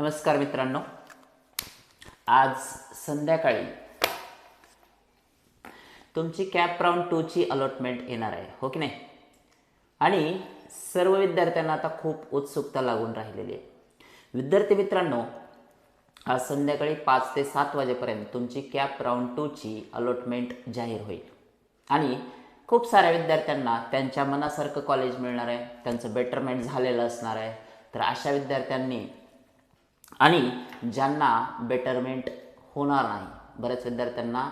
नमस्कार मित्रांनो. आज संध्याकाळी तुमची कॅप राऊंड टूची अलॉटमेंट येणार आहे हो की नाही? आणि सर्व विद्यार्थ्यांना आता खूप उत्सुकता लागून राहिलेली आहे. विद्यार्थी मित्रांनो आज संध्याकाळी पाच ते सात वाजेपर्यंत तुमची कॅप राऊंड टूची अलॉटमेंट जाहीर होईल. आणि खूप साऱ्या विद्यार्थ्यांना त्यांच्या मनासारखं कॉलेज मिळणार आहे त्यांचं बेटरमेंट झालेलं असणार आहे. तर अशा विद्यार्थ्यांनी आणि ज्यांना बेटरमेंट होणार नाही. बऱ्याच विद्यार्थ्यांना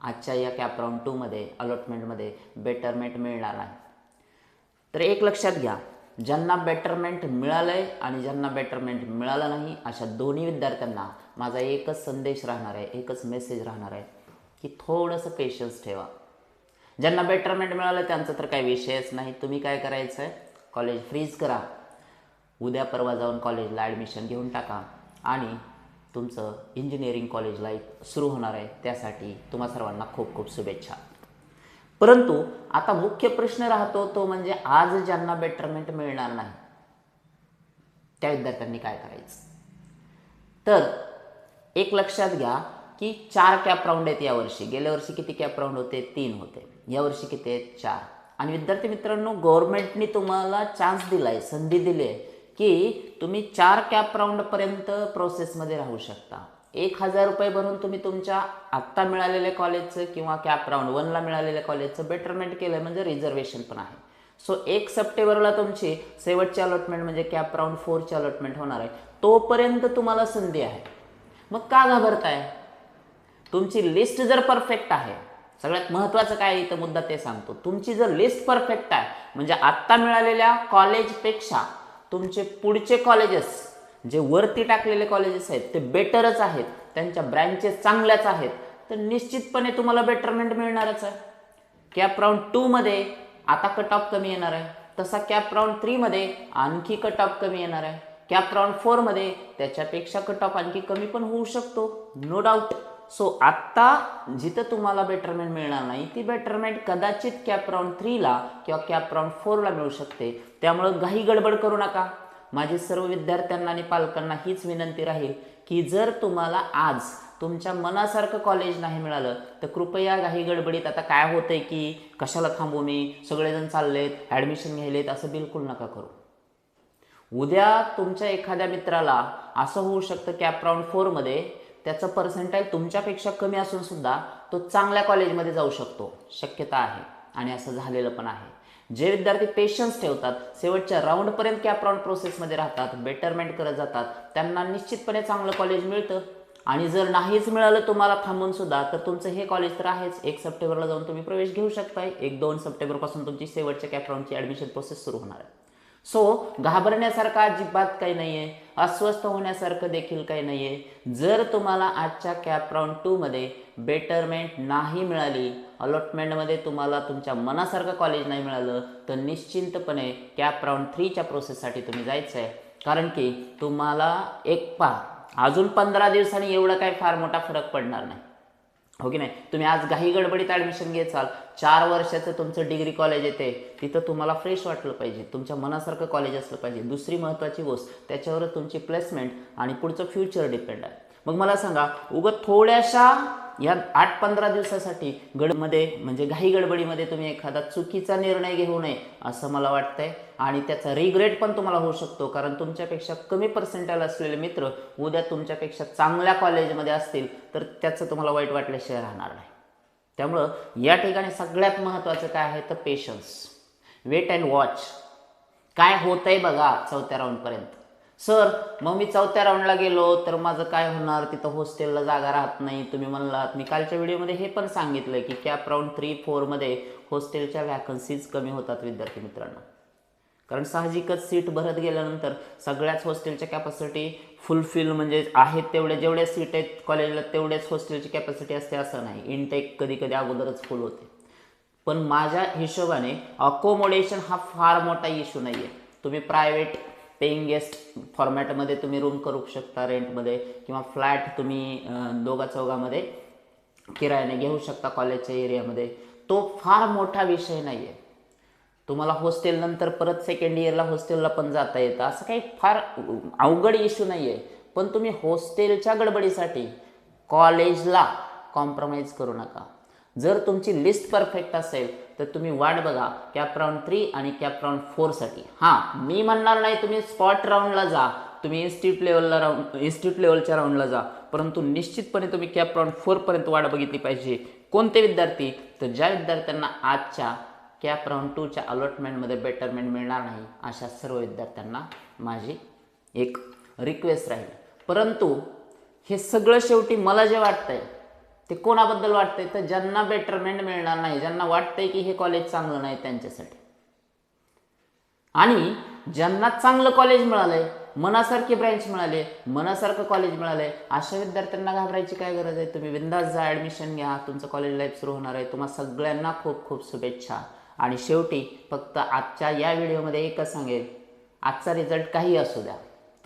आजच्या या कॅप राऊंड टूमध्ये अलॉटमेंटमध्ये बेटरमेंट मिळणार नाही. तर एक लक्षात घ्या ज्यांना बेटरमेंट मिळालं आहे आणि ज्यांना बेटरमेंट मिळालं नाही अशा दोन्ही विद्यार्थ्यांना माझा एकच संदेश राहणार आहे एकच मेसेज राहणार आहे की थोडंसं पेशन्स ठेवा. ज्यांना बेटरमेंट मिळालं त्यांचं तर काही विषयच नाही. तुम्ही काय करायचं आहे कॉलेज फ्रीज करा. उद्या परवा जाऊन कॉलेजला ॲडमिशन घेऊन टाका. आणि तुमचं इंजिनिअरिंग कॉलेज लाईफ सुरू होणार आहे. त्यासाठी तुम्हा सर्वांना खूप खूप शुभेच्छा. परंतु आता मुख्य प्रश्न राहतो तो म्हणजे आज ज्यांना बेटरमेंट मिळणार नाही त्या विद्यार्थ्यांनी काय करायचं? तर एक लक्षात घ्या की चार कॅप राऊंड आहेत यावर्षी गेल्या वर्षी किती कॅप राऊंड होते? तीन होते. यावर्षी किती आहेत? चार. आणि विद्यार्थी मित्रांनो गव्हर्नमेंटनी तुम्हाला चान्स दिला आहे संधी दिली आहे की तुम्ही चार कॅप राऊंडपर्यंत प्रोसेसमध्ये राहू शकता. एक हजार रुपये भरून तुम्ही तुमच्या आत्ता मिळालेल्या कॉलेजचं किंवा कॅप राऊंड वनला मिळालेल्या कॉलेजचं बेटरमेंट केलं म्हणजे रिझर्वेशन पण आहे. सो एक सप्टेंबरला तुमची शेवटची अलॉटमेंट म्हणजे कॅप राऊंड फोरची अलॉटमेंट होणार आहे. तोपर्यंत तुम्हाला संधी आहे. मग का घाबरताय? तुमची लिस्ट जर परफेक्ट आहे सगळ्यात महत्त्वाचं काय इथं मुद्दा ते सांगतो. तुमची जर लिस्ट परफेक्ट आहे म्हणजे आत्ता मिळालेल्या कॉलेजपेक्षा तुमचे पुढचे कॉलेजेस जे वरती टाकलेले कॉलेजेस आहेत ते बेटरच आहेत. त्यांच्या ब्रँचेस चांगल्याच आहेत. तर निश्चितपणे तुम्हाला बेटरमेंट मिळणारच आहे. कॅप राऊंड टूमध्ये आता कट ऑफ कमी येणार आहे. तसा कॅप राऊंड थ्रीमध्ये आणखी कट ऑफ कमी येणार आहे. कॅप राऊंड फोरमध्ये त्याच्यापेक्षा कट ऑफ आणखी कमी पण होऊ शकतो. नो डाऊट सो आत्ता जिथं तुम्हाला बेटरमेंट मिळणार नाही ती बेटरमेंट कदाचित कॅप राऊंड थ्रीला किंवा कॅप राऊंड फोरला मिळू शकते. त्यामुळं घाई गडबड करू नका. माझी सर्व विद्यार्थ्यांना आणि पालकांना हीच विनंती राहील की जर तुम्हाला आज तुमच्या मनासारखं कॉलेज नाही मिळालं तर कृपया घाई गडबडीत आता काय होतंय की कशाला थांबू मी? सगळेजण चाललेत ॲडमिशन घ्यायलेत असं बिलकुल नका करू. उद्या तुमच्या एखाद्या मित्राला असं होऊ शकतं कॅप राऊंड फोरमध्ये त्याचं पर्सेंटाईल तुमच्यापेक्षा कमी असून सुद्धा तो चांगल्या कॉलेजमध्ये जाऊ शकतो. शक्यता आहे. आणि असं झालेलं पण आहे. जे विद्यार्थी पेशन्स ठेवतात शेवटच्या राऊंडपर्यंत कॅप राऊंड प्रोसेसमध्ये राहतात बेटरमेंट करत जातात त्यांना निश्चितपणे चांगलं कॉलेज मिळतं. आणि जर नाहीच मिळालं तुम्हाला थांबून सुद्धा तर तुमचं हे कॉलेज तर आहेच. एक सप्टेंबरला जाऊन तुम्ही प्रवेश घेऊ शकताय. एक दोन सप्टेंबरपासून तुमची शेवटच्या कॅप राऊंडची ॲडमिशन प्रोसेस सुरू होणार आहे. सो घाबरण्यासारखं अजिबात काही नाही आहे अस्वस्थ होण्यासारखं देखील काही नाही आहे जर तुम्हाला आजच्या कॅप राऊंड टूमध्ये बेटरमेंट नाही मिळाली अलॉटमेंटमध्ये तुम्हाला तुमच्या मनासारखं कॉलेज नाही मिळालं तर निश्चिंतपणे कॅप राऊंड थ्रीच्या प्रोसेससाठी तुम्ही जायचं आहे कारण की तुम्हाला एक पा अजून पंधरा दिवसांनी एवढा काही फार मोठा फरक पडणार नाही. हो की नाही? तुम्ही आज घाई गडबडीत ॲडमिशन घेचाल. चार वर्षाचं तुमचं डिग्री कॉलेज येते. तिथं तुम्हाला फ्रेश वाटलं पाहिजे. तुमच्या मनासारखं कॉलेज असलं पाहिजे. दुसरी महत्त्वाची गोष्ट त्याच्यावर तुमची प्लेसमेंट आणि पुढचं फ्युचर डिपेंड आहे. मग मला सांगा उगं थोड्याशा या आठ पंधरा दिवसासाठी गडमध्ये म्हणजे घाई गडबडीमध्ये तुम्ही एखादा चुकीचा निर्णय घेऊ नये असं मला वाटतंय. आणि त्याचा रिग्रेट पण तुम्हाला होऊ शकतो कारण तुमच्यापेक्षा कमी पर्सेंटाईल असलेले मित्र उद्या तुमच्यापेक्षा चांगल्या कॉलेजमध्ये असतील तर त्याचं तुम्हाला वाईट वाटल्याशिवाय राहणार नाही. त्यामुळं या ठिकाणी सगळ्यात महत्त्वाचं काय आहे तर पेशन्स वेट अँड वॉच काय होतंय बघा चौथ्या राऊंडपर्यंत सर मग मी चौथ्या राऊंडला गेलो तर माझं काय होणार? तिथं हॉस्टेलला जागा राहत नाही तुम्ही म्हणलात. मी कालच्या व्हिडिओमध्ये हे पण सांगितलं की कॅप राऊंड थ्री फोरमध्ये हॉस्टेलच्या व्हॅकन्सीज कमी होतात विद्यार्थी मित्रांनो. कारण साहजिकच सीट भरत गेल्यानंतर सगळ्याच हॉस्टेलच्या कॅपॅसिटी फुलफिल म्हणजे आहेत तेवढे जेवढे सीट आहेत कॉलेजला तेवढेच हॉस्टेलची कॅपॅसिटी असते असं नाही. इनटेक कधी कधी अगोदरच फुल होते. पण माझ्या हिशोबाने अकोमोडेशन हा फार मोठा इश्यू नाही आहे तुम्ही प्रायव्हेट पेईंग गेस्ट फॉर्मॅटमध्ये तुम्ही रूम करू शकता रेंटमध्ये किंवा फ्लॅट तुम्ही दोघा चौघामध्ये किरायाने घेऊ शकता कॉलेजच्या एरियामध्ये तो फार मोठा विषय नाही आहे तुम्हाला हॉस्टेल नंतर परत सेकंड इयरला हॉस्टेलला पण जाता येतं. असं काही फार अवघड इश्यू नाही आहे पण तुम्ही हॉस्टेलच्या गडबडीसाठी कॉलेजला कॉम्प्रोमाइज करू नका. जर तुमची लिस्ट परफेक्ट असेल तर तुम्ही वाट बघा कॅप राऊंड थ्री आणि कॅप राऊंड फोरसाठी हां मी म्हणणार नाही तुम्ही स्पॉट राऊंडला जा तुम्ही इन्स्टिट्यूट लेवलला राऊंड इन्स्टिट्यूट लेवलच्या राऊंडला जा परंतु निश्चितपणे तुम्ही कॅप राऊंड फोरपर्यंत वाट बघितली पाहिजे. कोणते विद्यार्थी? तर ज्या विद्यार्थ्यांना आजच्या कॅप राऊंड टूच्या अलॉटमेंटमध्ये बेटरमेंट मिळणार नाही अशा सर्व विद्यार्थ्यांना माझी एक रिक्वेस्ट राहील. परंतु हे सगळं शेवटी मला जे वाटतंय ते कोणाबद्दल वाटतंय? तर ज्यांना बेटरमेंट मिळणार नाही ज्यांना वाटतंय की हे कॉलेज चांगलं नाही त्यांच्यासाठी. आणि ज्यांना चांगलं कॉलेज मिळालंय मनासारखे ब्रँच मिळाले मनासारखं कॉलेज मिळालंय अशा विद्यार्थ्यांना घाबरायची काय गरज आहे? तुम्ही बिंदास जा ॲडमिशन घ्या तुमचं कॉलेज लाईफ सुरू होणार आहे. तुम्हा सगळ्यांना खूप खूप शुभेच्छा. आणि शेवटी फक्त आजच्या या व्हिडिओमध्ये एकच सांगेल आजचा रिझल्ट काही असू द्या.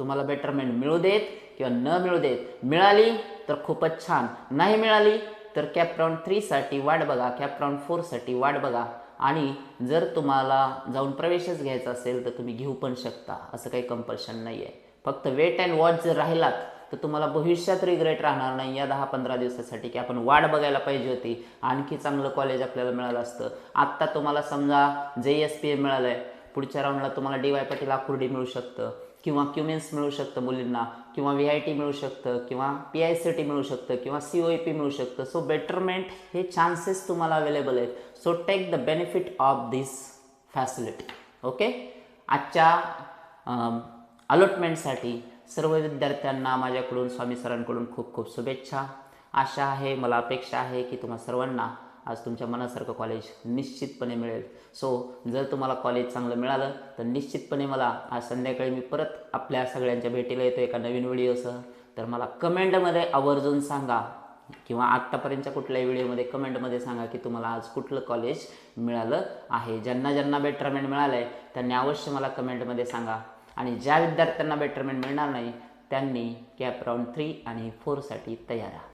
तुम्हाला बेटरमेंट मिळू देत किंवा न मिळू देत. मिळाली तर खूपच छान. नाही मिळाली तर कॅप राऊंड थ्रीसाठी वाट बघा. कॅप राऊंड फोरसाठी वाट बघा. आणि जर तुम्हाला जाऊन प्रवेशच घ्यायचा असेल तर तुम्ही घेऊ पण शकता. असं काही कंपल्शन नाही आहे फक्त वेट अँड वॉच जर राहिलात तर तुम्हाला भविष्यात रिग्रेट राहणार नाही. या दहा पंधरा दिवसासाठी की आपण वाट बघायला पाहिजे होती. आणखी चांगलं कॉलेज आपल्याला मिळालं असतं. आत्ता तुम्हाला समजा जे एस पी ए मिळालं आहे पुढच्या राऊंडला तुम्हाला डी वाय पाटील आकुर्डी मिळू शकतं. किंवा क्युमेन्स मिळू शकतं मुलींना किंवा व्ही आय टी मिळू शकतं किंवा पी आय सी टी मिळू शकतं किंवा सी ओ ए पी मिळू शकतं. सो बेटरमेंट हे चान्सेस तुम्हाला अवेलेबल आहेत. So take the benefit of this facility okay आजच्या अलॉटमेंटसाठी सर्व विद्यार्थ्यांना माझ्याकडून स्वामी सरांकडून खूप खूप शुभेच्छा. आशा आहे मला अपेक्षा आहे की तुम्हा सर्वांना आज तुमच्या मनासारखं कॉलेज निश्चितपणे मिळेल. सो जर तुम्हाला कॉलेज चांगलं मिळालं तर निश्चितपणे मला आज संध्याकाळी मी परत आपल्या सगळ्यांच्या भेटीला येतो एका नवीन व्हिडिओसह. तर मला कमेंटमध्ये आवर्जून सांगा किंवा आत्तापर्यंतच्या कुठल्याही व्हिडिओमध्ये कमेंटमध्ये सांगा की तुम्हाला आज कुठलं कॉलेज मिळालं आहे. ज्यांना ज्यांना बेटरमेंट मिळालं आहे त्यांनी अवश्य मला कमेंटमध्ये सांगा. आणि ज्या विद्यार्थ्यांना बेटरमेंट मिळणार नाही त्यांनी कॅप राऊंड थ्री आणि फोरसाठी तयार राहा.